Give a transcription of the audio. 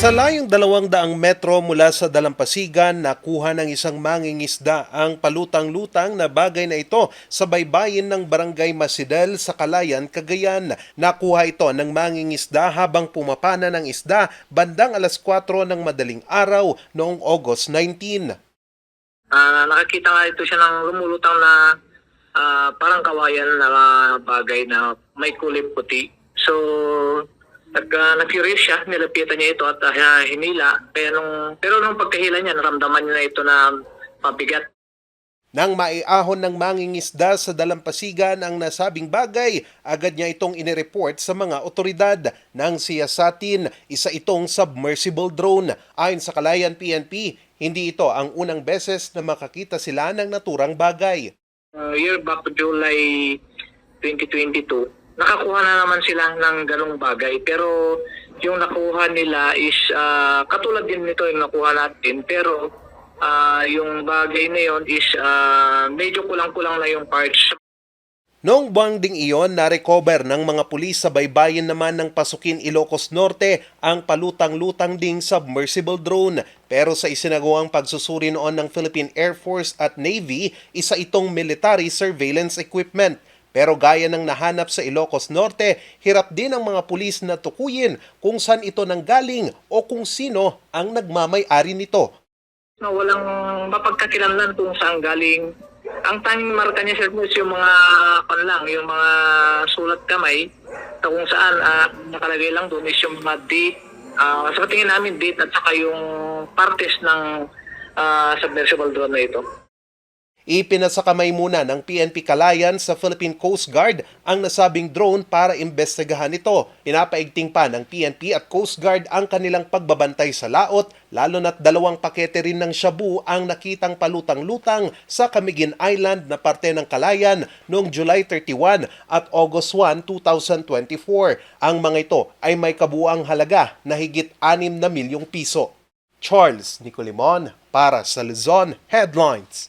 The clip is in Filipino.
Sa layong dalawang daang metro mula sa Dalampasigan, nakuha ng isang mangingisda ang palutang-lutang na bagay na ito sa baybayin ng Barangay Masidel sa Kalayan, Cagayan. Nakuha ito ng mangingisda habang pumapana ng isda bandang alas 4 ng madaling araw noong August 19. Ah, nakakita nga ito siya ng lumulutang na ah, parang kawayan na bagay na may kulay puti. So, nag, uh, na-curious siya, nilapitan niya ito at ah, hinila. Kaya nung, pero nung pagkahila niya, naramdaman niya na ito na mabigat. Nang maiahon ng mangingisda sa dalampasigan ang nasabing bagay, agad niya itong inireport sa mga otoridad. Nang siyasatin, isa itong submersible drone. Ayon sa Kalayan PNP, hindi ito ang unang beses na makakita sila ng naturang bagay. Uh, year back July 2022, nakakuha na naman sila ng ganong bagay. Pero yung nakuha nila is ah, katulad din nito yung nakuha natin. Pero ah, yung bagay na yon is ah, medyo kulang-kulang na yung parts. Noong buwang ding iyon, na-recover ng mga pulis sa baybayin naman ng Pasukin, Ilocos Norte ang palutang-lutang ding submersible drone. Pero sa isinagawang pagsusuri noon ng Philippine Air Force at Navy, isa itong military surveillance equipment. Pero gaya ng nahanap sa Ilocos Norte, hirap din ang mga pulis na tukuyin kung saan ito nanggaling o kung sino ang nagmamay-ari nito. Na walang mapagkakilanlan kung saan galing. Ang tanging marka niya sir is yung mga kan lang, yung mga sulat kamay na kung saan ah, nakalagay lang doon is yung mga date. ah, sa tingin namin date at saka yung parties ng ah, submersible drone na ito. Ipinasakamay muna ng PNP Kalayan sa Philippine Coast Guard ang nasabing drone para imbestigahan ito. Pinapaigting pa ng PNP at Coast Guard ang kanilang pagbabantay sa laot, lalo na't dalawang pakete rin ng shabu ang nakitang palutang-lutang sa Camiguin Island na parte ng Kalayan noong July 31 at August 1, 2024. Ang mga ito ay may kabuang halaga na higit 6 na milyong piso. Charles Nicolimon para sa Luzon Headlines.